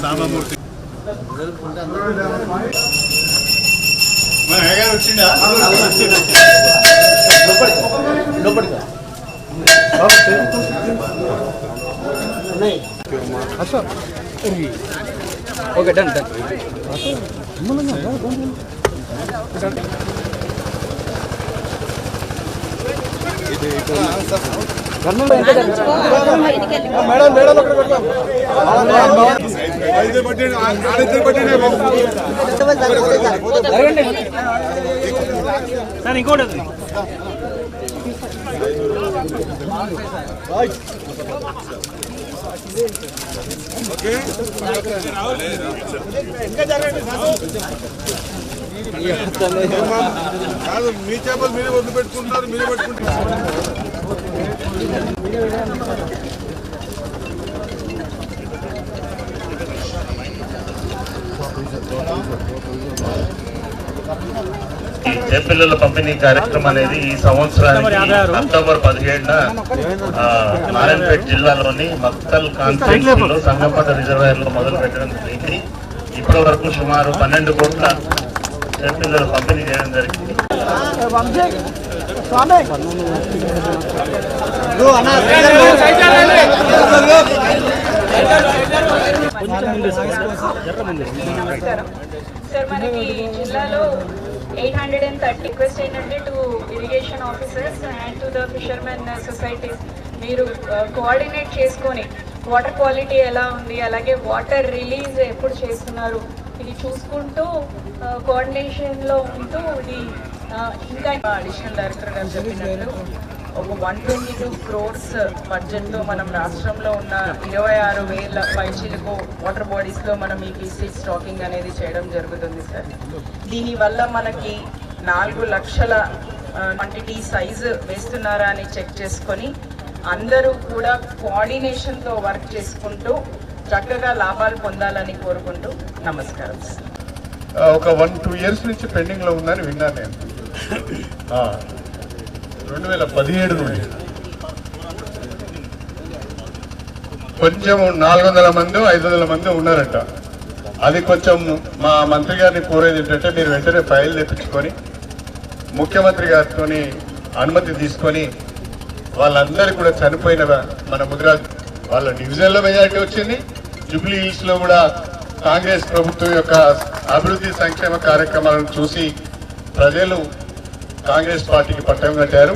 సామమూర్తి మన అయ్యగారు వచ్చిండా ఓకే డన్ డన్ ఐదు పట్టండి ఆడిద్దరు పట్టండి సార్ ఇంకోటి ఉంది. కాదు మీ చేపలు మీరే వదిలి పెట్టుకుంటున్నారు మీరే పెట్టుకుంటున్నారు ఈ చేపిల్లల పంపిణీ కార్యక్రమం అనేది ఈ సంవత్సరానికి అక్టోబర్ పదిహేడున ఆ, నారాయణపేట జిల్లాలోని మక్తల్ కాన్స్టిట్యూన్సీ లో సంగపట రిజర్వాయర్లో మొదలు పెట్టడం జరిగింది. ఇప్పటి వరకు సుమారు పన్నెండు కోట్ల చేపిల్లలు పంపిణీ చేయడం జరిగింది. సార్ మనకి జిల్లాలో eight hundred and thirty request ఏంటంటే to irrigation officers and to the fishermen societies మీరు uh, కోఆర్డినేట్ చేసుకొని వాటర్ క్వాలిటీ ఎలా ఉంది అలాగే వాటర్ రిలీజ్ ఎప్పుడు చేస్తున్నారు ఇది చూసుకుంటూ uh, కోఆర్డినేషన్లో ఉంటూ ఇది uh, ఇంకా అడిషనల్ డైరెక్టర్ గారు చెప్పినట్టు. ఒక వన్ ట్వంటీ టూ క్రోర్స్ బడ్జెట్తో మనం రాష్ట్రంలో ఉన్న ఇరవై ఆరు వేల పైచీలకు వాటర్ బాడీస్లో మనం ఈ పీసీ స్టాకింగ్ అనేది చేయడం జరుగుతుంది సార్ దీనివల్ల మనకి నాలుగు లక్షల క్వాంటిటీ సైజు వేస్తున్నారా అని చెక్ చేసుకొని అందరూ కూడా కోఆర్డినేషన్తో వర్క్ చేసుకుంటూ చక్కగా లాభాలు పొందాలని కోరుకుంటూ నమస్కారం సార్ ఒక వన్ టూ ఇయర్స్ నుంచి పెండింగ్లో ఉందని విన్నాను నేను. రెండు వేల పదిహేడు నుండి. కొంచెం నాలుగు వందల మంది ఐదు వందల మంది ఉన్నారంట. అది కొంచెం మా మంత్రి గారిని కోరేది ఏంటంటే మీరు వెంటనే ఫైల్ తెప్పించుకొని ముఖ్యమంత్రి గారితో అనుమతి తీసుకొని వాళ్ళందరూ కూడా చనిపోయిన మన ముదిరాజ్ వాళ్ళ డివిజన్లో మెజారిటీ వచ్చింది. జూబ్లీ హిల్స్లో కూడా కాంగ్రెస్ ప్రభుత్వం యొక్క అభివృద్ధి సంక్షేమ కార్యక్రమాలను చూసి ప్రజలు కాంగ్రెస్ పార్టీకి పట్టం కట్టారు.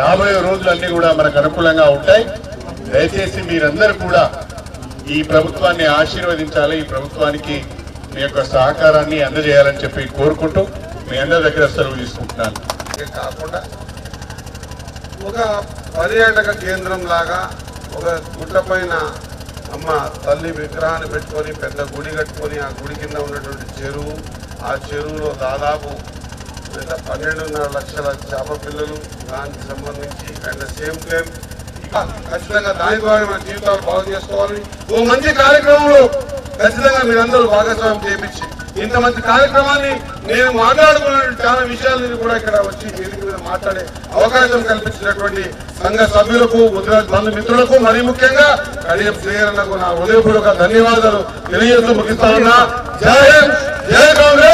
రాబోయే రోజులన్నీ కూడా మనకు అనుకూలంగా ఉంటాయి. దయచేసి మీరందరూ కూడా ఈ ప్రభుత్వాన్ని ఆశీర్వదించాలి. ఈ ప్రభుత్వానికి మీ యొక్క సహకారాన్ని అందజేయాలని చెప్పి కోరుకుంటూ మీ అందరి దగ్గర సెలవు తీసుకుంటున్నాను. కాకుండా ఒక పర్యాటక కేంద్రం లాగా ఒక గుట్ట పైన అమ్మ తల్లి విగ్రహాన్ని పెట్టుకొని పెద్ద గుడి కట్టుకొని ఆ గుడి కింద ఉన్నటువంటి చెరువు ఆ చెరువులో దాదాపు ఎంత పన్నెండున్నర లక్షల చేప పిల్లలు దానికి సంబంధించి అండ్ సేమ్ టైం ఖచ్చితంగా దాని ద్వారా మన జీవితాలు బాగు చేసుకోవాలి. ఓ మంచి కార్యక్రమంలో ఖచ్చితంగా మీరందరూ భాగస్వామ్యం చేపించి ఇంత మంచి కార్యక్రమాన్ని నేను మాట్లాడుకున్న చాలా విషయాలను కూడా ఇక్కడ వచ్చి వేదిక మీద మాట్లాడే అవకాశం కల్పించినటువంటి సంఘ సభ్యులకు ముద్రాజ్ బంధు మిత్రులకు మరీ ముఖ్యంగా కడియం శ్రీహరణకు నా హృదయపూర్వక ధన్యవాదాలు తెలియజేస్తూ ముగిస్తా ఉన్నా జై జై కాంగ్రెస్!